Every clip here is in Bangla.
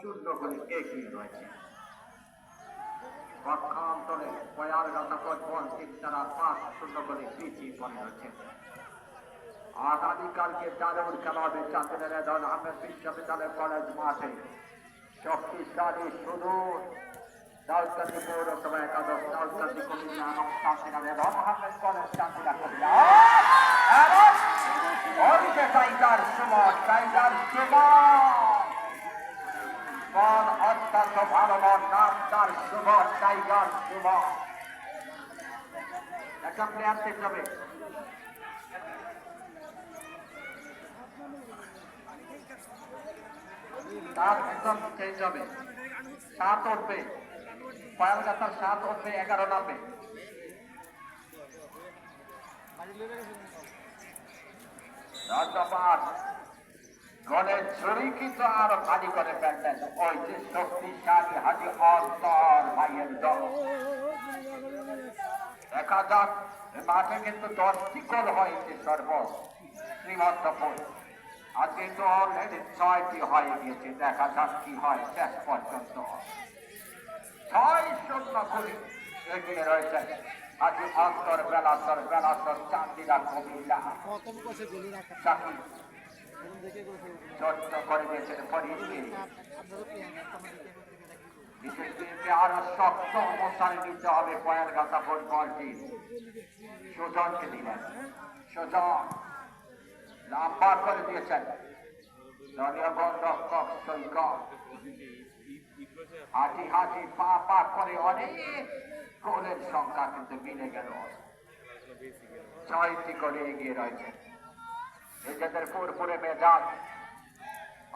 শূন্য করে এগিয়ে রয়েছে পক্ষান্তরে কয়ার গাথা পর তিন তারা পাঁচ শূন্য করে পিছিয়ে পড়ে রয়েছে আগামীকালকে খেলা হবে চাঁদের দল আহমেদ বিশ্ববিদ্যালয় কলেজ মাঠে শক্তিশালী সুদূর দাউদকান্দি পৌরসভা একাদশ কুমিল্লা এবং চাঁদিনা আহমেদ কলেজ চাঁদিনা এবং ওদিকে টাইগার সুমন টাইগার সুমন বল অত্যন্ত ভালো নাম তার সুমন টাইগার সুমন একটা প্লেয়ার চেঞ্জ হবে তার একদম চেঞ্জ হবে সাত উঠবে। পায়াল গাছার সাত উঠবে, এগারো নামবে। রাজ্যপাল গণের কিন্তু আরও ভারী করে ফেলতেন ওই যে শক্তিশালী হাজি অন্তর ভাইয়ের দল। দেখা যাক মাঠে কিন্তু দশটি গোল হয়েছে সর্ব। শ্রীমন্তপুর আজ কিন্তু অলরেডি ছয়টি হয়ে গিয়েছে। দেখা যাক কি হয় শেষ পর্যন্ত। ছয় শূন্য করে এগিয়ে রয়েছে। আজ অন্তর বেলাসর বেলাসর চান্দিরা কবিরা। প্রথম দেখে করে দিয়েছেন ফরিদকে বিশেষ করে আরও শক্ত অবস্থানে নিতে হবে পয়ের গাছা ফুটবলটি। সুজনকে দিলেন সুজন নাম্বার করে দিয়েছেন। দলীয় গোলরক্ষক সৈকত হাঁটি হাঁটি, পা পা করে অনেক গোলের সংখ্যা কিন্তু মিলে গেল। ছয়টি করে এগিয়ে রয়েছে। নিজেদের পুরপুরে মেজাজ।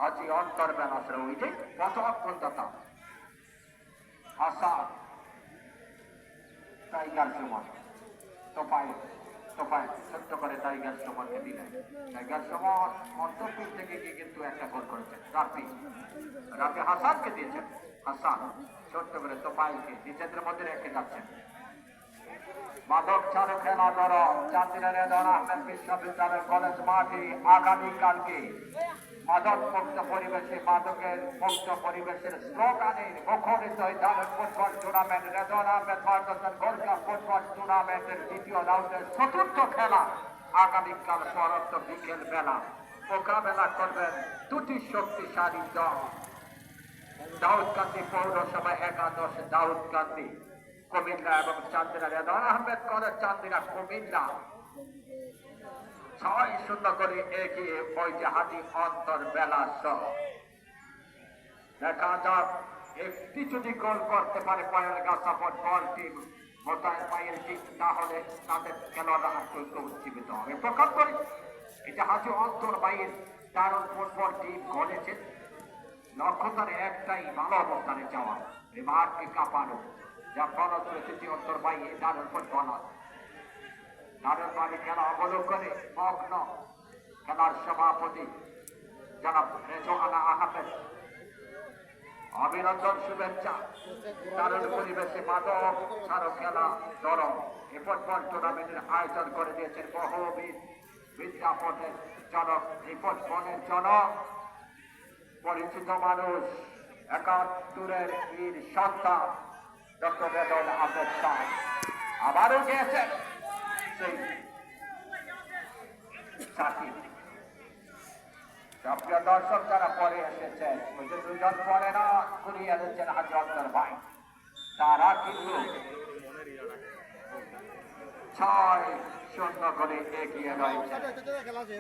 আজি অন্তর বেলাসের উইটে কত অক্ষন্ততা হাসান টাইগার সুমন তোপাই তোপাই ছোট্ট করে টাইগার সুমনকে দিলেন। টাইগার সুমন মন্তব্য থেকে গিয়ে কিন্তু একটা গোল করেছেন রাফি। রাফি হাসানকে দিয়েছেন। হাসান, ছোট্ট করে তোপাইলকে নিজেদের মধ্যে রেখে যাচ্ছেন। মাদক চালু খেলা ধর চাঁদিনের আহমেদ বিশ্ববিদ্যালয় কলেজ মাঠে আগামীকালকে মাদক মুক্ত পরিবেশে, মাদকের মুক্ত পরিবেশের স্লোগানের মুখরিত হয়ে ফুটবল টুর্নামেন্ট রেদন আহমেদ মার্গদর্শন গোল্ড ফুটবল টুর্নামেন্টের দ্বিতীয় রাউন্ডের চতুর্থ খেলা আগামীকাল পরন্ত বিকেল বেলা। মোকাবেলা করবেন দুটি শক্তিশালী দল। দাউদকান্দি পৌরসভা একাদশ, দাউদকান্দি। কুমিল্লা এবং চান্দিনা রেদন আহমেদ কলেজ চান্দিনা কুমিল্লা। ছয় শূন্য করে এগিয়ে ওই যে হাতি অন্তর বেলা সহ। দেখা যাক, একটি যদি গোল করতে পারে পায়ের গাছা ফুটবল টিম, মোতায়েন পায়ের টিম তাহলে তাদের খেলোয়াড়রা আশ্চর্য উজ্জীবিত হবে। প্রকাশ করি এটা হাজি অন্তর বাইয়ের দারুণ ফুটবল টিম গড়েছে। লক্ষ্যতার একটাই ভালো অবস্থানে যাওয়া এই মাঠকে কাঁপানো। যা ফল করেছে যে অন্তর বাইয়ে দারুণ ফুটবল দারুণ বাড়ি খেলা অবলোকনে মগ্ন খেলার সভাপতি যারা রেজোয়ানা আহমেদ। অভিনন্দন, শুভেচ্ছা। দারুণ পরিবেশে মাদক ছাড়ো খেলা নরম এ ফুটবল টুর্নামেন্টের আয়োজন করে দিয়েছেন বহুবিধ বিজ্ঞাপনের জনক। এই ফুটবলের জনক পরিচিত মানুষ, একাত্তরের বীর সন্তান। ডক্টর রেদন আহমেদ শাহ আবারও গিয়েছেন সেই সাথী সক্রিয় দর্শক যারা পরে এসেছেন ওই যে দুজন পরে না ঘুরিয়ে এনেছেন হাজি অন্তর ভাই তারা কিন্তু ছয় শূন্য করে এগিয়ে রয়েছে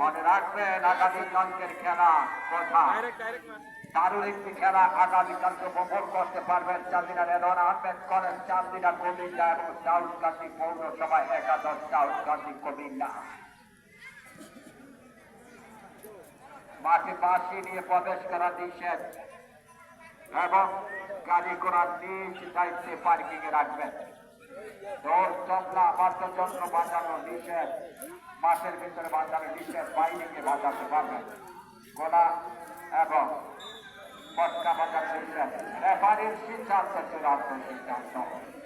মনে রাখবেন আগামী কালকের খেলা কোথায় দারুণ একটি খেলা আগামীকালকে উপভোগ করতে পারবেন। চান্দিনা রেদন আহমেদ কলেজ চান্দিনা কুমিল্লা এবং দাউদকান্দি পৌরসভা একাদশ দাউদকান্দি কুমিল্লা। মাঠে বাসি নিয়ে প্রবেশ করা নিষেধ এবং গাড়ি ঘোড়া নিজ দায়িত্বে পার্কিং এ রাখবেন। দোল তবলা, বাদ্যযন্ত্র বাজানো নিষেধ। মাঠের ভিতরে বাজানো নিষেধ, বাইরে গিয়ে বাজাতে পারবেন। গোলা এবং Pode acabar com a circunstância. Levarem-se tanto a tirar com a circunstância.